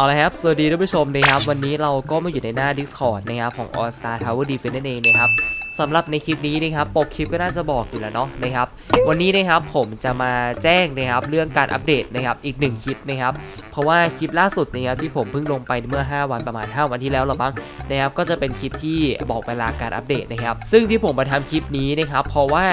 เอาละครับ สวัสดีท่านผู้ชมนะครับ วันนี้เราก็มาอยู่ในหน้า Discord นะครับของ All Star Tower Defense นั่นเองนะครับสำหรับในคลิปนี้นะครับ ปกคลิปก็น่าจะบอกอยู่แล้วเนาะนะครับ วันนี้นะครับผมจะมาแจ้งนะครับเรื่องการอัปเดตนะครับอีกหนึ่งคลิปนะครับ เพราะว่าคลิปล่าสุดนะครับที่ผมเพิ่งลงไปเมื่อ 5 วันประมาณ 5 วันที่แล้วหรือบ้างนะครับ ก็จะเป็นคลิปที่บอกเวลาการอัปเดตนะครับ ซึ่งที่ผมมาทำคลิปนี้นะครับ เพราะว่า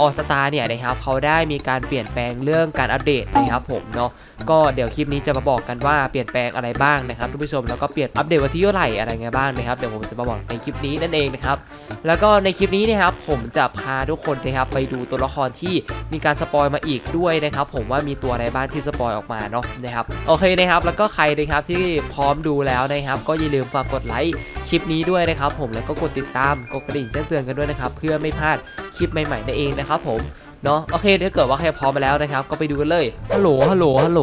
ออสตาเนี่ยนะครับเขาได้มีการเปลี่ยนแปลงเรื่องการอัปเดตนะครับผมเนาะก็เดี๋ยวคลิปนี้จะมาบอกกันว่าเปลี่ยนแปลงอะไรบ้างนะครับทุกผู้ชมแล้วก็เปลี่ยนอัปเดตวันที่เท่าไหร่อะไรไงบ้างนะครับเดี๋ยวผมจะมาบอกในคลิปนี้นั่นเองนะครับแล้วก็ในคลิปนี้นะครับผมจะพาทุกคนนะครับไปดูตัวละครที่มีการสปอยมาอีกด้วยนะครับผมว่ามีตัวอะไรบ้างที่สปอยออกมาเนาะนะครับโอเคนะครับแล้วก็ใครนะครับที่พร้อมดูแล้วนะครับก็อย่าลืมฝากกดไลค์คลิปนี้ด้วยนะครับผมแล้วก็กดติดตามกดกระดิ่งแจ้งเตือนกันด้วยนะครับเพื่อไม่พลาด คลิปใหม่ๆนั่นเองนะครับผมเนาะโอเคถ้าเกิดว่าใครพร้อมมาแล้วนะครับ ก็ไปดูกันเลยฮัลโหลฮัลโหลฮัลโหล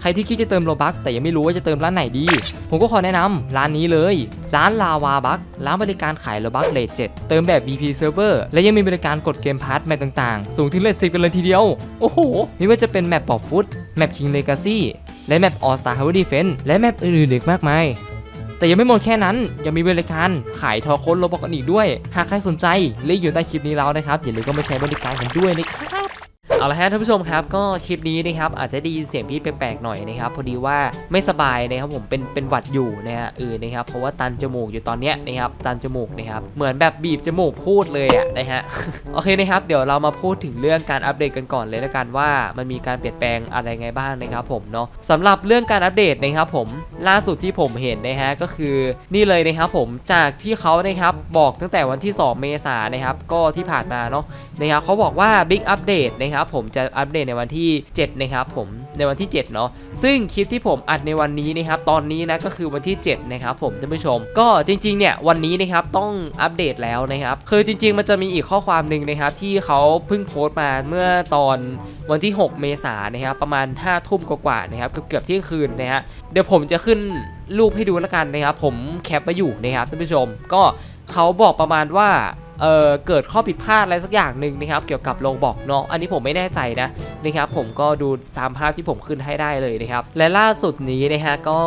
ใครที่คิดจะเติมโลบัคแต่ยังไม่รู้ว่าจะเติมร้านไหนดี ผมก็ขอแนะนำร้านนี้เลย ร้านลาวาบัคร้านบริการขายโลบัคเลทเจ็ดเติมแบบ VP Server และยังมีบริการกดเกมพาร์ทแมปต่างๆ สูงถึงเลทสิบกันเลยทีเดียว โอ้โหไม่ว่าจะเป็นแมปปอบฟุตแมป King Legacy และแมป All Star Tower Defense และแมปอื่นๆอีกมากมาย แต่ยังไม่หมดแค่นั้น ยังมีบริการขายทอโค้ดโลบอกันอีกด้วย หากใครสนใจเลขอยู่ใต้คลิปนี้แล้วนะครับอย่าลืมก็มาใช้บริการกันด้วยนะครับ เอาละฮะท่านผู้ชมครับก็คลิปนี้นะครับอาจจะได้ยินเสียงพี่แปลกๆหน่อยนะครับพอดีว่าไม่สบายนะครับผมเป็นเป็นหวัดอยู่นะฮะเออนะครับเพราะว่าตันจมูกอยู่ตอนเนี้ยนะครับตันจมูกนะครับเหมือนแบบบีบจมูกพูดเลยอะนะฮะโอเคนะครับเดี๋ยวเรามาพูดถึงเรื่องการอัปเดตกันก่อนเลยละกันว่ามันมีการเปลี่ยนแปลงอะไรไงบ้างนะครับผมเนาะสำหรับเรื่องการอัปเดตนะครับผมล่าสุดที่ผมเห็นนะฮะก็คือนี่เลยนะครับผมจากที่เขานะครับบอกตั้งแต่วันที่ 2 เมษายนนะครับก็ที่ผ่านมาเนาะนะครับเขาบอกว่า Big Update นะครับผมจะอัปเดตในวันที่ 7 นะครับผมในวันที่ 7 เนาะซึ่งคลิปที่ผมอัดในวันนี้นะครับตอนนี้นะก็คือวันที่ 7 นะครับผมท่านผู้ชม ก็จริงๆเนี่ยวันนี้นะครับต้องอัปเดตแล้วนะครับคือจริง ๆ มันจะมีอีกข้อความหนึ่งนะครับที่เขาเพิ่งโพสต์มาเมื่อตอนวันที่ 6 เมษายนนะครับประมาณ5ทุ่มกว่าๆนะครับเกือบเกือบเที่ยงคืนนะฮะเดี๋ยวผมจะขึ้นรูปให้ดูแล้วกันนะครับผมแคปมาอยู่นะครับท่านผู้ชมก็ เขาบอกประมาณว่าเออเกิดข้อผิดพลาดอะไรสักอย่างหนึ่งนะครับ เกี่ยวกับโลบอกเนาะอันนี้ผมไม่แน่ใจนะนะครับ ผมก็ดูตามภาพที่ผมขึ้นให้ได้เลยนะครับ และล่าสุดนี้นะฮะก็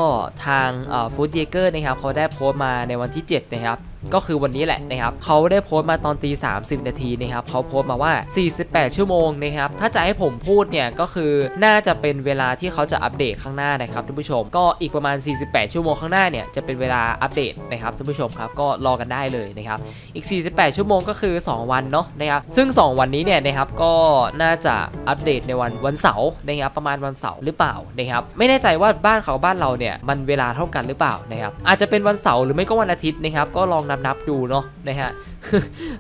ทางฟู้ดเยเกอร์นะครับเขาได้โพสต์มาในวันที่ 7 นะครับ ก็คือวันนี้แหละนะครับเขาได้โพสต์มาตอนตี30 นาทีนะครับเขาโพสต์มาว่า 48 ชั่วโมงนะครับถ้าจะให้ผมพูดเนี่ยก็คือน่าจะเป็นเวลาที่เขาจะอัปเดตข้างหน้านะครับท่านผู้ชม ก็อีกประมาณ 48 ชั่วโมงข้างหน้าเนี่ยจะเป็นเวลาอัปเดตนะครับท่านผู้ชมครับก็รอกันได้เลยนะครับอีก 48 ชั่วโมงก็คือ 2 วันเนาะนะครับซึ่ง 2 วันนี้เนี่ยนะครับก็น่าจะอัปเดตในวันวันเสาร์นะครับประมาณวันเสาร์หรือเปล่านะครับไม่แน่ใจว่าบ้านเขาบ้านเราเนี่ยมันเวลาเท่ากันหรือเปล่านะครับอาจจะเป็นวันเสาร์หรือไม่ก็วันอาทิตย์นะครับก็ลองนับนับดูเนาะนะฮะ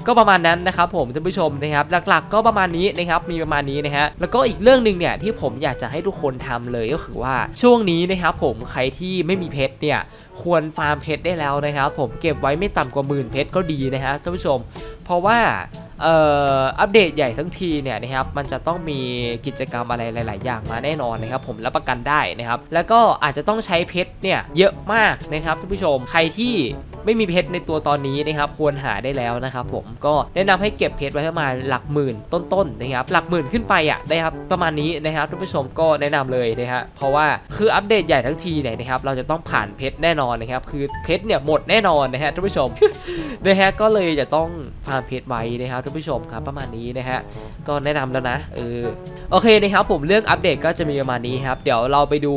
ก็ประมาณนั้นนะครับผมท่านผู้ชมนะครับหลักๆ ก็ประมาณนี้นะครับมีประมาณนี้นะฮะแล้วก็อีกเรื่องหนึ่งเนี่ยที่ผมอยากจะให้ทุกคนทำเลยก็คือว่าช่วงนี้นะครับผมใครที่ไม่มีเพชรเนี่ยควรฟาร์มเพชรได้แล้วนะครับผมเก็บไว้ไม่ต่ำกว่าหมื่นเพชรก็ดีนะฮะท่านผู้ชม เพราะว่าอัปเดตใหญ่ทั้งทีเนี่ยนะครับมันจะต้องมีกิจกรรมอะไรหลาย ๆ อย่างมาแน่นอนนะครับผมรับประกันได้นะครับแล้วก็อาจจะต้องใช้เพชรเนี่ยเยอะมากนะครับท่านผู้ชมใครที่ ไม่มีเพชรในตัวตอนนี้นะครับควรหาได้แล้วนะครับผมก็แนะนำให้เก็บเพชรไว้ประมาณหลักหมื่นต้นๆนะครับหลักหมื่นขึ้นไปอะนะครับประมาณนี้นะครับท่านผู้ชมก็แนะนำเลยนะฮะเพราะว่าคืออัปเดตใหญ่ทั้งทีเนี่ยนะครับเราจะต้องผ่านเพชรแน่นอนนะครับคือเพชรเนี่ยหมดแน่นอนนะฮะท่านผู้ชมนะฮะก็เลยจะต้องฟาร์มเพชรไว้นะครับท่านผู้ชมครับประมาณนี้นะฮะก็แนะนำแล้วนะเออโอเคนะครับผมเรื่องอัปเดตก็จะมีประมาณนี้ครับเดี๋ยวเราไปดู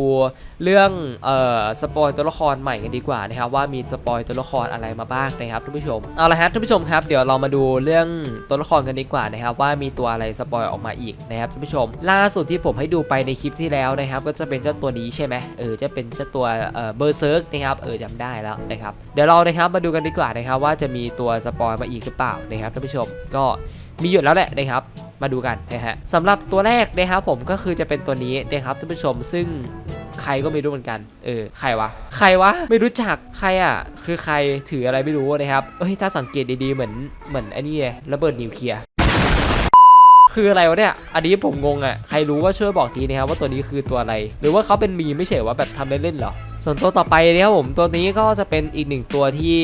เรื่องเอ่อสปอยตัวละครใหม่กันดีกว่านะครับว่ามีสปอยตัวละครอะไรมาบ้างนะครับท่านผู้ชมเอาละครับท่านผู้ชมครับเดี๋ยวเรามาดูเรื่องตัวละครกันดีกว่านะครับว่ามีตัวอะไรสปอยออกมาอีกนะครับท่านผู้ชม ล่าสุดที่ผมให้ดูไปในคลิปที่แล้วนะครับ ก็จะเป็นเจ้าตัวนี้ใช่ไหมเออจะเป็นเจ้าตัวเออเบอร์เซิร์กนะครับเออจำได้แล้วนะครับเดี๋ยวเรานะครับมาดูกันดีกว่านะครับว่าจะมีตัวสปอยมาอีกหรือเปล่านะครับท่านผู้ชมก็มีอยู่แล้วแหละนะครับมาดูกันนะฮะสำหรับตัวแรกนะครับผมก็คือจะเป็นตัวนี้นะครับท่านผู้ชมซึ่ง ใครก็ไม่รู้เหมือนกัน เออ ใครวะ ใครวะ ไม่รู้จัก ใครอะ คือใคร ถืออะไรไม่รู้นะครับเอ้ย ถ้าสังเกตดีๆ เหมือน เหมือนไอ้นี่ระเบิดนิวเคลียร์คืออะไรวะเนี่ย อันนี้ผมงงอะ ใครรู้ว่าช่วยบอกทีนะครับว่าตัวนี้คือตัวอะไร หรือว่าเขาเป็นมีไม่ใช่ว่าแบบทำเล่นๆหรอ ส่วนตัวต่อไปนะครับผม ตัวนี้ก็จะเป็นอีกหนึ่งตัวที่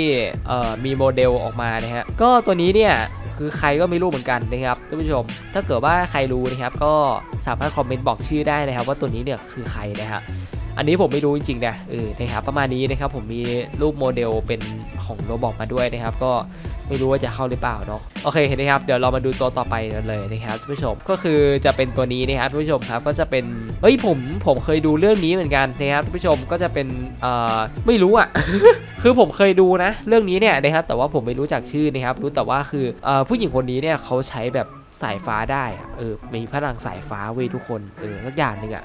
มีโมเดลออกมานะฮะ ก็ตัวนี้เนี่ยคือใครก็ไม่รู้เหมือนกันนะครับท่านผู้ชม ถ้าเกิดว่าใครรู้นะครับก็สามารถคอมเมนต์บอกชื่อได้นะครับว่าตัวนี้เนี่ยคือใครนะฮะ อันนี้ผมไม่รู้จริงๆนะเออนะครับประมาณนี้นะครับผมมีรูปโมเดลเป็นของโรบอกมาด้วยนะครับ ก็ไม่รู้ว่าจะเข้าหรือเปล่าเนาะโอเคเห็นะครับเดี๋ยวเรามาดูตัวต่อไปกันเลยนะครับท่านผู้ชมก็คือจะเป็นตัวนี้นะครับท่านผู้ชมครับก็จะเป็นเฮ้ยผมผมเคยดูเรื่องนี้เหมือนกันนะครับท่านผู้ชมก็จะเป็นเอ่อไม่รู้อะคือผมเคยดูนะ เรื่องนี้เนี่ยนะครับแต่ว่าผมไม่รู้จักชื่อนะครับ รู้แต่ว่าคือเอ่อผู้หญิงคนนี้เนี่ยเขาใช้แบบสายฟ้าได้อะเออ มีพลังสายฟ้าเว้ยทุกคน เออสักอย่างหนึ่งอะ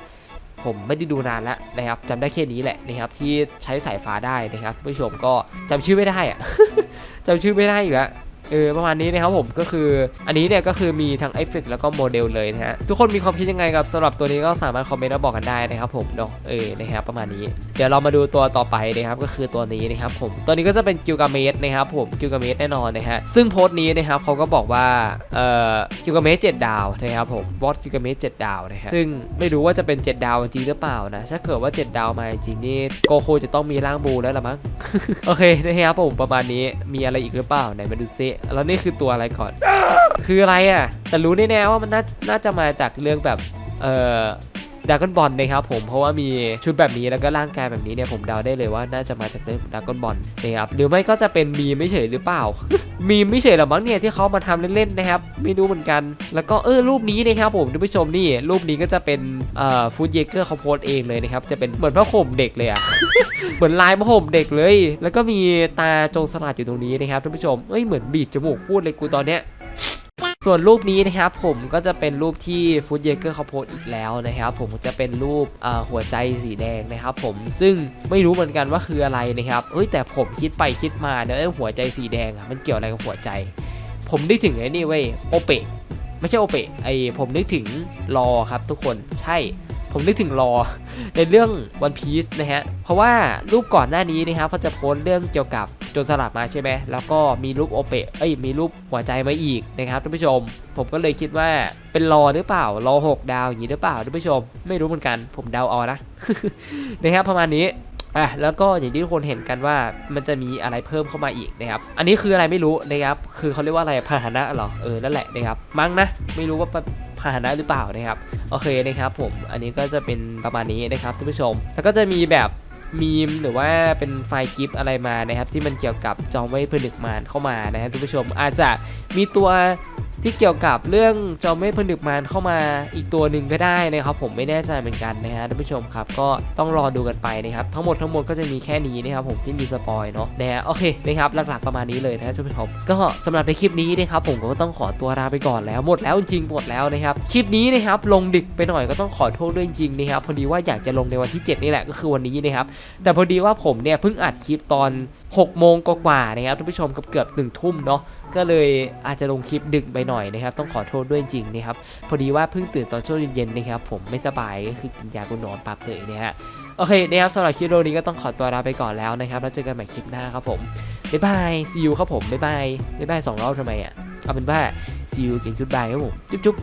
ผมไม่ได้ดูนานแล้วนะครับจำได้แค่นี้แหละนะครับที่ใช้สายฟ้าได้นะครับผู้ชมก็จำชื่อไม่ได้อะจำชื่อไม่ได้อีกแล้ว เออประมาณนี้นะครับผมก็คืออันนี้เนี่ยก็คือมีทั้งเอฟเฟกต์แล้วก็โมเดลเลยนะฮะทุกคนมีความคิดยังไงกับสำหรับตัวนี้ก็สามารถคอมเมนต์มาบอกกันได้นะครับผมเนาะเออนะครับประมาณนี้ เดี๋ยวเรามาดูตัวต่อไปนะครับก็คือตัวนี้นะครับผมตัวนี้ก็จะเป็นกิลกาเมสนะครับผมกิลกาเมสแน่นอนนะฮะซึ่งโพสต์นี้นะครับเขาก็บอกว่าเอ่อกิลกาเมสเจ็ดดาวนะครับผมบอสกิลกาเมสเจ็ดดาวนะฮะซึ่งไม่รู้ว่าจะเป็น 7 ดาวจริงหรือเปล่านะถ้าเกิดว่า 7 ดาวมาจริงนี่โกโคจะต้องมีร่างบูแล้วละมั้งโอเคนะครับผมประมาณนี้มีอะไรอีกหรือเปล่าไหนมาดูซิแล้วนี่คือตัวอะไรก่อน คืออะไรอะ แต่รู้แน่ๆว่ามันน่าน่าจะมาจากเรื่องแบบ เอ่อ ดากอนบอลนะครับผมเพราะว่ามีชุดแบบนี้แล้วก็ร่างกายแบบนี้เนี่ยผมเดาได้เลยว่าน่าจะมาจากเรื่องดากอนบอลนะครับหรือไม่ก็จะเป็นมีมไม่เฉยหรือเปล่า มีมไม่เฉยหรอมั้งเนี่ยที่เขามาทำเล่นๆนะครับไม่รู้เหมือนกัน แล้วก็เออรูปนี้นะครับผมท่านผู้ชมนี่รูปนี้ก็จะเป็นเอ่อฟูดเยเกอร์เขาโพสเองเลยนะครับจะเป็นเหมือนผ้าห่มเด็กเลยอะเหมือนลายผ้าห่มเด็กเลย แล้วก็มีตาจงสลัดอยู่ตรงนี้นะครับท่านผู้ชมเอ้ยเหมือนบีดจมูกพูดเลยกูตอนเนี้ย ส่วนรูปนี้นะครับผมก็จะเป็นรูปที่ฟูดเยเกอร์เขาโพสอีกแล้วนะครับผมจะเป็นรูปหัวใจสีแดงนะครับผมซึ่งไม่รู้เหมือนกันว่าคืออะไรนะครับเอ้ยแต่ผมคิดไปคิดมาเนี่ยไอ้หัวใจสีแดงอะมันเกี่ยวอะไรกับหัวใจ ผมนึกถึงไอ้นี่เว้ยโอเปะไม่ใช่โอเปะไอผมนึกถึงรอครับทุกคนใช่ผมนึกถึงรอในเรื่อง One Piece นะฮะเพราะว่ารูปก่อนหน้านี้นะครับเขาจะโพสเรื่องเกี่ยวกับ จรสลัดมาใช่ไหมแล้วก็มีรูปโอเปะเอ้ยมีรูปหัวใจมาอีกนะครับท่านผู้ชม ผมก็เลยคิดว่าเป็นรอหรือเปล่ารอ6 ดาวอย่างนี้หรือเปล่าท่านผู้ชม ไม่รู้เหมือนกัน ผมเดาเอานะนะครับประมาณนี้อะแล้วก็อย่างที่ทุกคนเห็นกันว่ามันจะมีอะไรเพิ่มเข้ามาอีกนะครับ อันนี้คืออะไรไม่รู้นะครับ คือเขาเรียกว่าอะไรพาหนะหรอเออนั่นแหละนะครับมั้งนะไม่รู้ว่าพาหนะหรือเปล่านะครับโอเคนะครับผมอันนี้ก็จะเป็นประมาณนี้นะครับท่านผู้ชม แล้วก็จะมีแบบ มีมหรือว่าเป็นไฟล์กิฟต์อะไรมานะครับที่มันเกี่ยวกับจอมไว้ผลึกมารเข้ามานะครับทุกผู้ชมอาจจะมีตัว ที่เกี่ยวกับเรื่องจอมเวทผนึกมารเข้ามาอีกตัวหนึ่งก็ได้นะครับ ผมไม่แน่ใจเหมือนกันนะฮะท่านผู้ชมครับ ก็ต้องรอดูกันไปนะครับ ทั้งหมดทั้งมวลก็จะมีแค่นี้นะครับผมที่มีสปอยเนาะนะฮะโอเคนะครับหลักๆประมาณนี้เลยนะท่านผู้ชมก็สำหรับในคลิปนี้นะครับผมก็ต้องขอตัวลาไปก่อนแล้วหมดแล้วจริงหมดแล้วนะครับคลิปนี้นะครับลงดึกไปหน่อยก็ต้องขอโทษด้วยจริงนะครับพอดีว่าอยากจะลงในวันที่ 7 นี่แหละก็คือวันนี้นะครับแต่พอดีว่าผมเนี่ยเพิ่งอัดคลิปตอน 6โมงกว่าๆนะครับท่านผู้ชมกับเกือบหนึ่งทุ่มเนาะก็เลยอาจจะลงคลิปดึกไปหน่อยนะครับ ต้องขอโทษด้วยจริงนะครับ พอดีว่าเพิ่งตื่นตอนช่วงเย็นๆนะครับ ผมไม่สบายก็คือกินยากุนอนปับเลยนะฮะโอเคนะครับสำหรับคลิปโอนี้ก็ต้องขอตัวลาไปก่อนแล้วนะครับแล้วเจอกันใหม่คลิปหน้าครับผมบ๊ายบาย see you ครับผมบ๊ายบายบ๊ายบายสองรอบทำไมอะเอาเป็นว่า see you กินจุดบายครับผมจุ๊บ